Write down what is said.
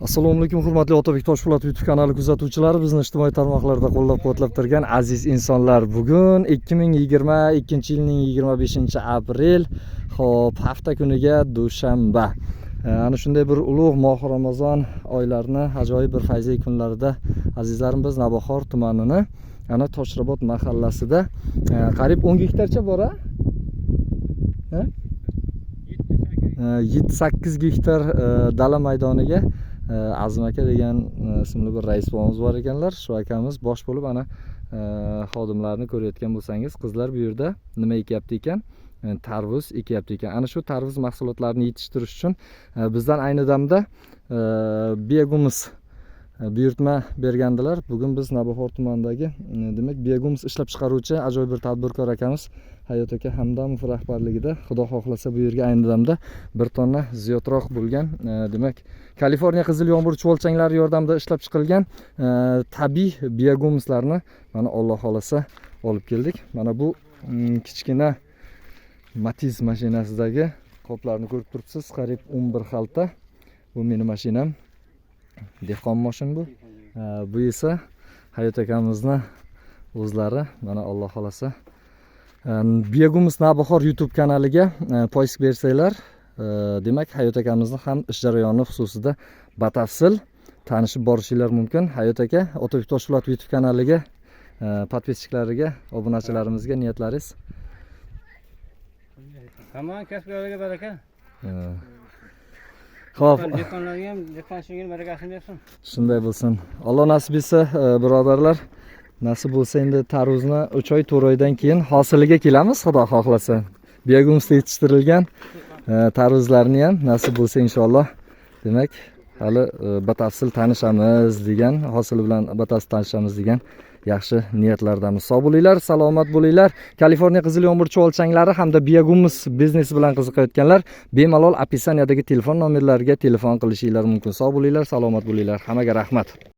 assalomu alaykum hurmatli otabek toshpo'latov youtube kanali kuzatuvchilari. Bizni ijtimoiy tarmoqlarda qo'llab quvvatlab turgan aziz insonlar. Bugun 2022 yilning 25 aprel. Ho'p hafta kuniga dushanba. Ana shunday bir ulug' mohi ramazon oylarini ajoyib bir fayzli kunlarida azizlarim biz navbahor tumanini ana toshrobod mahallasida qariyb 10 gektarcha bor a Ha? yetti sakkiz gektar dala maydoniga azim aka degan e, ismli bir rais bobomiz bor ekanlar. Shu akamiz bosh bo'lib ana e, xodimlarni ko'rayotgan bo'lsangiz qizlar bu yerda nima ekyapti ekan? E, tarvuz ekyapti ekan. Ana shu tarvuz mahsulotlarini yetishtirish uchun bizdan ayni damda biogumuz e, Э, buyurtma bergandilar. Bugun biz navbahor tumanidagi e, demak begums ishlab chiqaruvchi ajoyib bir tadbirkor akamiz hayot aka hamdamov rahbarligida xudo xohlasa bu yerga ayni damda bir tonna ziyodroq bo'lgan e, demak kaliforniya qizil yomg'ir chuvalchanglari yordamida ishlab chiqilgan e, tabiiy biogumuzlarni mana alloh xohlasa olib keldik. Mana bu mm, kichkina matiz mashinasidagi qoplarni ko'rib turibsiz. Qariyb 11 xalta. Bu meni mashinam. dehqon moshin bu E, bu esa hayot akamizni o'zlari mana alloh xohlasa e, biyagumuz navbahor youtube kanaliga e, poyst bersanglar e, demak hayot akamizni ham ish jarayoni xususida batafsil tanishib borishinglar mumkin hayot aka otabek toshpo'latov youtube kanaliga e, подписчиклariga obunachilarimizga niyatlaringiz hamma kasblarga baraka Ho'p dehqonlarga ham dehqonchilikni barakasini bersin shunday bo'lsin alloh nasib etsa birodarlar nasib bo'lsa endi tarvuzni uch oy to'rt oydan keyin hosiliga kelamiz xudo xohlasa. Biyogumsda yetishtirilgan e, tarvuzlarni ham nasib bo'lsa inshaalloh. Demak hali e, batafsil tanishamiz degan hosili bilan batafsil tanishamiz degan yaxshi niyatlardamiz sog' bo'linglar salomat bo'linglar. Kaliforniya qizil yomg'ir chuvalchanglari hamda biyogumuz biznesi bilan qiziqayotganlar bemalol opisaniyadagi telefon nomerlariga telefon qilishinglar mumkin. Sog' bo'linglar salomat bo'linglar. Hammaga rahmat.